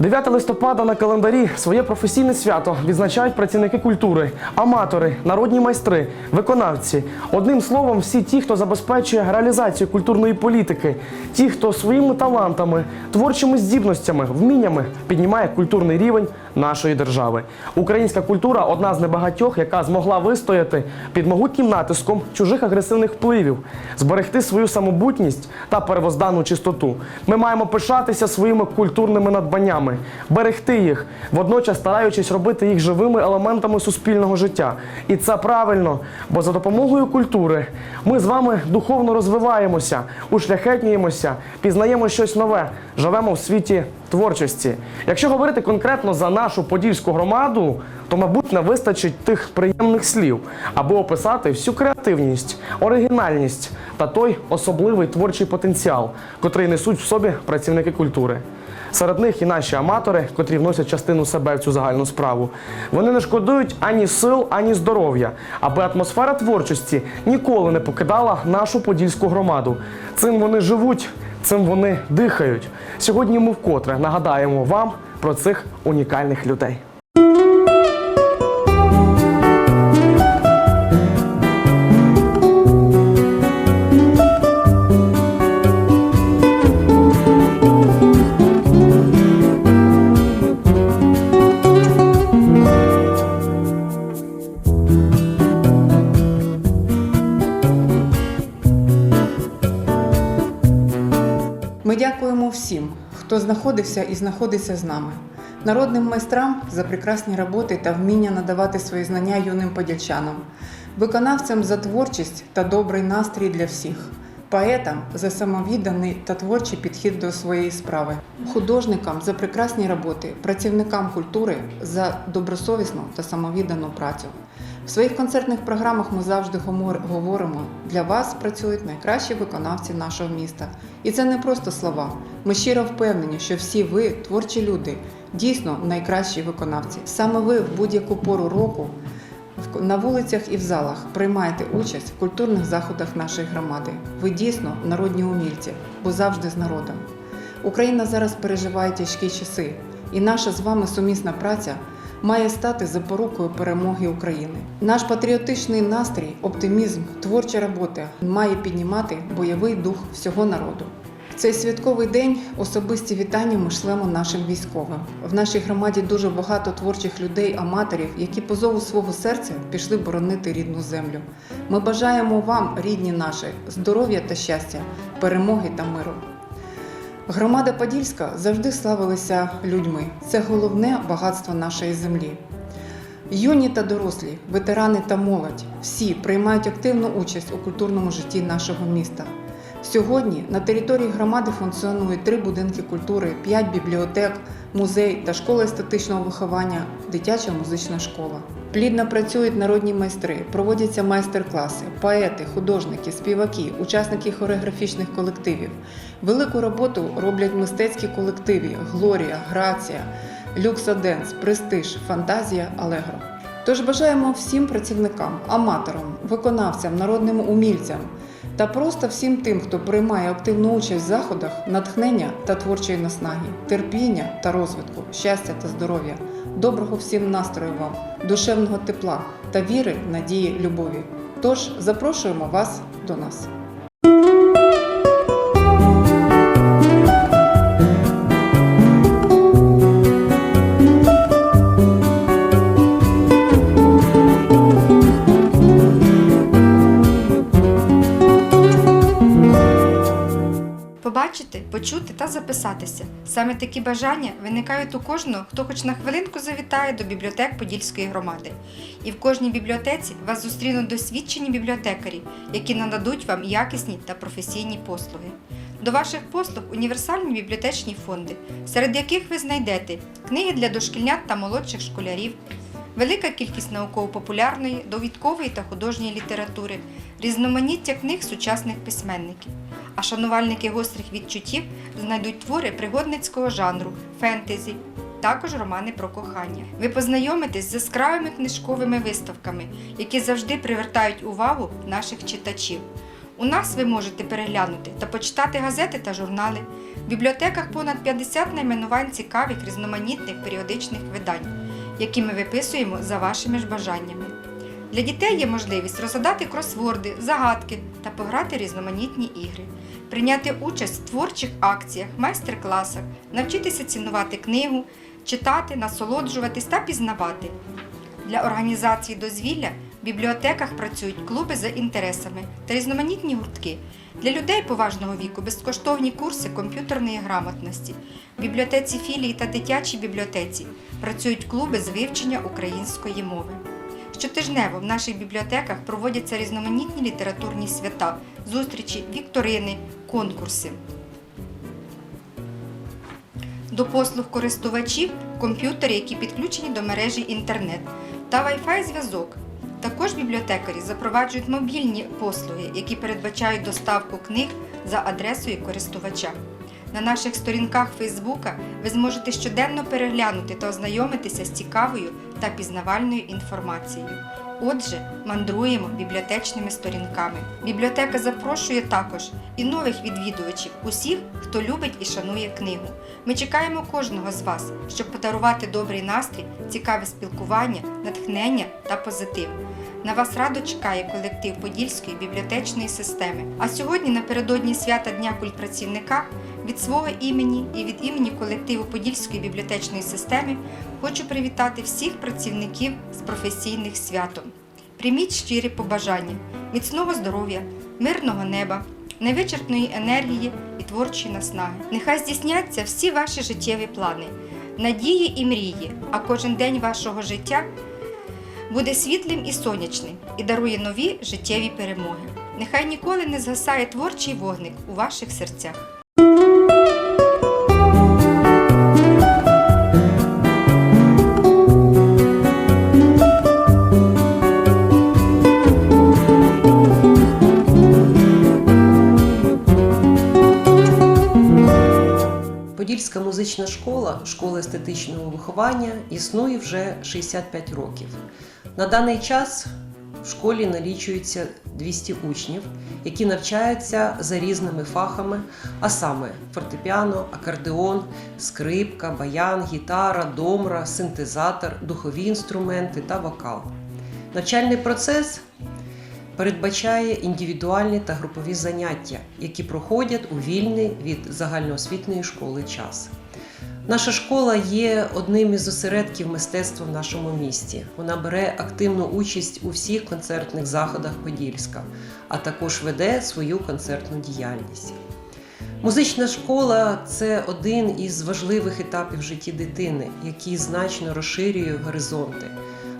9 листопада на календарі своє професійне свято відзначають працівники культури, аматори, народні майстри, виконавці. Одним словом, всі ті, хто забезпечує реалізацію культурної політики, ті, хто своїми талантами, творчими здібностями, вміннями піднімає культурний рівень нашої держави. Українська культура одна з небагатьох, яка змогла вистояти під могутнім натиском чужих агресивних впливів, зберегти свою самобутність та первозданну чистоту. Ми маємо пишатися своїми культурними надбаннями, берегти їх, водночас стараючись робити їх живими елементами суспільного життя. І це правильно, бо за допомогою культури ми з вами духовно розвиваємося, ушляхетнюємося, пізнаємо щось нове, живемо в світі творчості. Якщо говорити конкретно за нашу подільську громаду, то, мабуть, не вистачить тих приємних слів, аби описати всю креативність, оригінальність та той особливий творчий потенціал, котрий несуть в собі працівники культури. Серед них і наші аматори, котрі вносять частину себе в цю загальну справу. Вони не шкодують ані сил, ані здоров'я, аби атмосфера творчості ніколи не покидала нашу подільську громаду. Цим вони живуть, цим вони дихають. Сьогодні ми вкотре нагадаємо вам про цих унікальних людей. Ми дякуємо всім, хто знаходився і знаходиться з нами, народним майстрам за прекрасні роботи та вміння надавати свої знання юним подільчанам, виконавцям за творчість та добрий настрій для всіх, поетам за самовідданий та творчий підхід до своєї справи, художникам за прекрасні роботи, працівникам культури за добросовісну та самовіддану працю. В своїх концертних програмах ми завжди говоримо: для вас працюють найкращі виконавці нашого міста. І це не просто слова. Ми щиро впевнені, що всі ви, творчі люди, дійсно найкращі виконавці. Саме ви в будь-яку пору року на вулицях і в залах приймаєте участь в культурних заходах нашої громади. Ви дійсно народні умільці, бо завжди з народом. Україна зараз переживає тяжкі часи, і наша з вами сумісна праця має стати запорукою перемоги України. Наш патріотичний настрій, оптимізм, творча робота має піднімати бойовий дух всього народу. В цей святковий день особисті вітання ми шлемо нашим військовим. В нашій громаді дуже багато творчих людей, аматорів, які по зову свого серця пішли боронити рідну землю. Ми бажаємо вам, рідні наші, здоров'я та щастя, перемоги та миру. Громада Подільська завжди славилася людьми. Це головне багатство нашої землі. Юні та дорослі, ветерани та молодь всі приймають активну участь у культурному житті нашого міста. Сьогодні на території громади функціонують три будинки культури, п'ять бібліотек, музей та школа естетичного виховання, дитяча музична школа. Плідно працюють народні майстри, проводяться майстер-класи, поети, художники, співаки, учасники хореографічних колективів. Велику роботу роблять мистецькі колективи Глорія, Грація, Люксоденс, Престиж, Фантазія, Алегро. Тож бажаємо всім працівникам, аматорам, виконавцям, народним умільцям та просто всім тим, хто приймає активну участь в заходах, натхнення та творчої наснаги, терпіння та розвитку, щастя та здоров'я, доброго всім настрою вам, душевного тепла та віри, надії, любові. Тож запрошуємо вас до нас. Побачити, почути та записатися. Саме такі бажання виникають у кожного, хто хоч на хвилинку завітає до бібліотек Подільської громади. І в кожній бібліотеці вас зустрінуть досвідчені бібліотекарі, які нададуть вам якісні та професійні послуги. До ваших послуг універсальні бібліотечні фонди, серед яких ви знайдете книги для дошкільнят та молодших школярів, велика кількість науково-популярної, довідкової та художньої літератури, різноманіття книг сучасних письменників. А шанувальники гострих відчуттів знайдуть твори пригодницького жанру, фентезі, також романи про кохання. Ви познайомитесь з яскравими книжковими виставками, які завжди привертають увагу наших читачів. У нас ви можете переглянути та почитати газети та журнали. В бібліотеках понад 50 найменувань цікавих різноманітних періодичних видань, які ми виписуємо за вашими ж бажаннями. Для дітей є можливість розгадати кросворди, загадки та пограти різноманітні ігри, прийняти участь в творчих акціях, майстер-класах, навчитися цінувати книгу, читати, насолоджуватись та пізнавати. Для організації дозвілля в бібліотеках працюють клуби за інтересами та різноманітні гуртки. Для людей поважного віку безкоштовні курси комп'ютерної грамотності. В бібліотеці філії та дитячій бібліотеці працюють клуби з вивчення української мови. Щотижнево в наших бібліотеках проводяться різноманітні літературні свята, зустрічі, вікторини, конкурси. До послуг користувачів комп'ютери, які підключені до мережі інтернет та Wi-Fi зв'язок. Також бібліотекарі запроваджують мобільні послуги, які передбачають доставку книг за адресою користувача. На наших сторінках Фейсбука ви зможете щоденно переглянути та ознайомитися з цікавою та пізнавальною інформацією. Отже, мандруємо бібліотечними сторінками. Бібліотека запрошує також і нових відвідувачів, усіх, хто любить і шанує книгу. Ми чекаємо кожного з вас, щоб подарувати добрий настрій, цікаве спілкування, натхнення та позитив. На вас радо чекає колектив Подільської бібліотечної системи. А сьогодні, напередодні свята Дня культпрацівника, від свого імені і від імені колективу Подільської бібліотечної системи хочу привітати всіх працівників з професійних святом. Прийміть щирі побажання, міцного здоров'я, мирного неба, невичерпної енергії і творчої наснаги. Нехай здійсняться всі ваші життєві плани, надії і мрії, а кожен день вашого життя буде світлим і сонячним і дарує нові життєві перемоги. Нехай ніколи не згасає творчий вогник у ваших серцях. Подільська музична школа, школа естетичного виховання, існує вже 65 років. На даний час в школі налічується 200 учнів, які навчаються за різними фахами, а саме фортепіано, акордеон, скрипка, баян, гітара, домра, синтезатор, духові інструменти та вокал. Навчальний процес передбачає індивідуальні та групові заняття, які проходять у вільний від загальноосвітньої школи час. Наша школа є одним із осередків мистецтва в нашому місті. Вона бере активну участь у всіх концертних заходах Подільська, а також веде свою концертну діяльність. Музична школа це один із важливих етапів житті дитини, який значно розширює горизонти,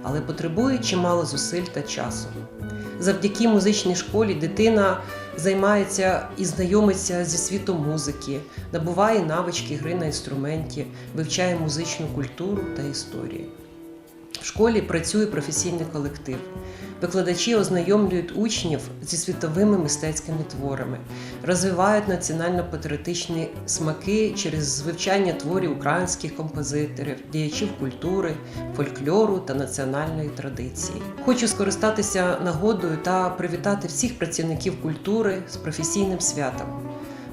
але потребує чимало зусиль та часу. Завдяки музичній школі дитина займається і знайомиться зі світом музики, набуває навички гри на інструменті, вивчає музичну культуру та історію. В школі працює професійний колектив. Викладачі ознайомлюють учнів зі світовими мистецькими творами, розвивають національно-патріотичні смаки через вивчання творів українських композиторів, діячів культури, фольклору та національної традиції. Хочу скористатися нагодою та привітати всіх працівників культури з професійним святом.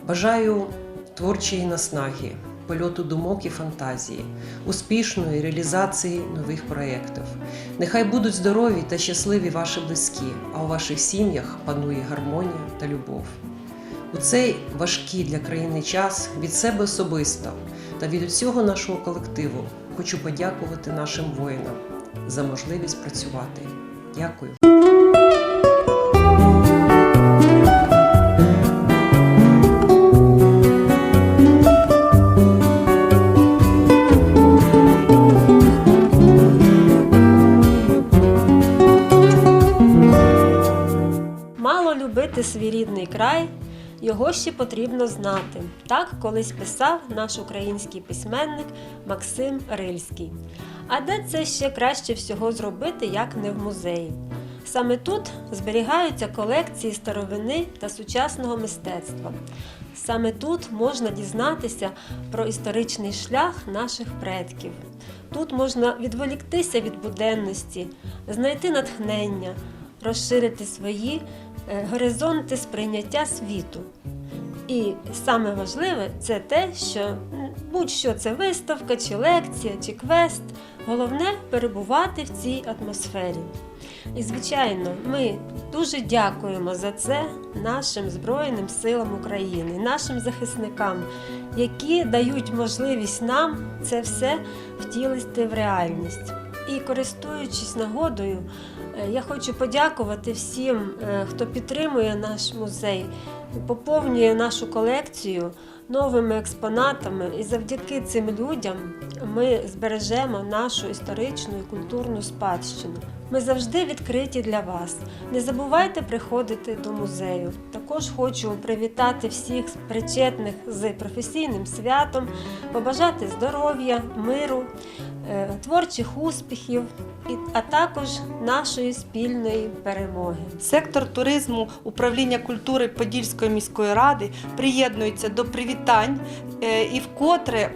Бажаю творчої наснаги, польоту думок і фантазії, успішної реалізації нових проєктів. Нехай будуть здорові та щасливі ваші близькі, а у ваших сім'ях панує гармонія та любов. У цей важкий для країни час від себе особисто та від усього нашого колективу хочу подякувати нашим воїнам за можливість працювати. Дякую. Його ще потрібно знати. Так колись писав наш український письменник Максим Рильський. А де це ще краще всього зробити, як не в музеї? Саме тут зберігаються колекції старовини та сучасного мистецтва. Саме тут можна дізнатися про історичний шлях наших предків. Тут можна відволіктися від буденності, знайти натхнення, розширити свої горизонти сприйняття світу. І саме важливе це те, що будь-що це виставка, чи лекція, чи квест. Головне перебувати в цій атмосфері. І, звичайно, ми дуже дякуємо за це нашим Збройним силам України, нашим захисникам, які дають можливість нам це все втілити в реальність. І користуючись нагодою, е, я хочу подякувати всім, е, хто підтримує наш музей, поповнює нашу колекцію новими експонатами. І завдяки цим людям ми збережемо нашу історичну і культурну спадщину. Ми завжди відкриті для вас. Не забувайте приходити до музею. Також хочу привітати всіх причетних з професійним святом, побажати здоров'я, миру, е, творчих успіхів, а також нашої спільної перемоги. Сектор туризму управління культури Подільської міської ради приєднується до привітань е, і вкотре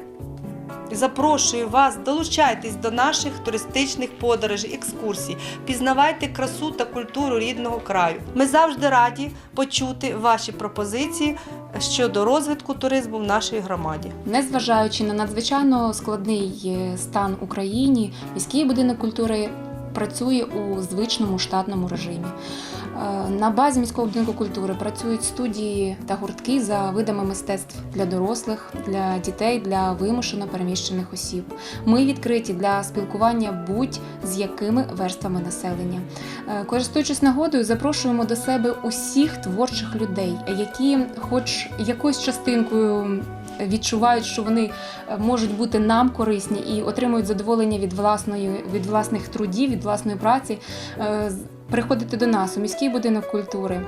запрошую вас, долучайтесь до наших туристичних подорожей, екскурсій, пізнавайте красу та культуру рідного краю. Ми завжди раді почути ваші пропозиції щодо розвитку туризму в нашій громаді. Незважаючи на надзвичайно складний е, стан Україні, міський будинок культури працює у звичному штатному режимі. Е, На базі міського будинку культури працюють студії та гуртки за видами мистецтв для дорослих, для дітей, для вимушено переміщених осіб. Ми відкриті для спілкування будь-з якими верствами населення. Е, Користуючись нагодою, запрошуємо до себе усіх творчих людей, які, хоч якоюсь частинкою відчувають, що вони е, можуть бути нам корисні і отримують задоволення від власної від власних трудів, від власної праці, е, приходити до нас у міський будинок культури.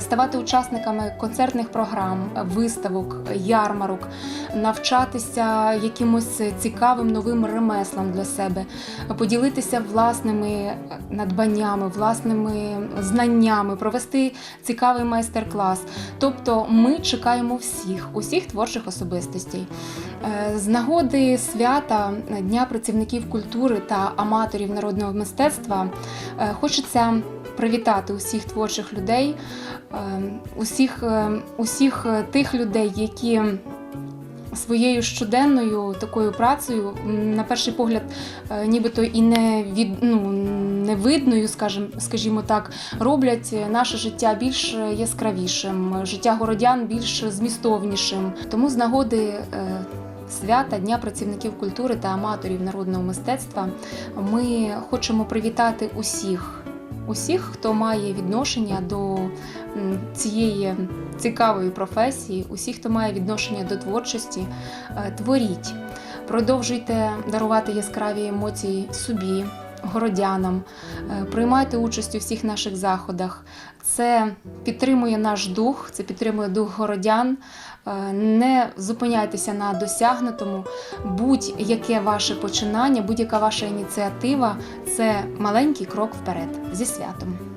Ставати учасниками концертних програм, виставок, ярмарок, навчатися якимось цікавим новим ремеслам для себе, поділитися власними надбаннями, власними знаннями, провести цікавий майстер-клас. Тобто ми чекаємо всіх, усіх творчих особистостей. Е, З нагоди свята Дня працівників культури та аматорів народного мистецтва е, хочеться привітати усіх творчих людей, е, усіх, е, усіх е, тих людей, які своєю щоденною такою працею, на перший погляд, е, нібито і не від ну, невидною, скажімо, скажімо так, роблять наше життя більш яскравішим, життя городян більш змістовнішим. Тому з нагоди е, свята Дня працівників культури та аматорів народного мистецтва ми хочемо привітати усіх. Усіх, хто має відношення до цієї цікавої професії, усіх, хто має відношення до творчості, е, творіть, продовжуйте дарувати яскраві емоції собі, городянам, е, приймайте участь у всіх наших заходах. Це підтримує наш дух, це підтримує дух городян. Е, Не зупиняйтеся на досягнутому. Будь-яке ваше починання, будь-яка ваша ініціатива це маленький крок вперед зі святом.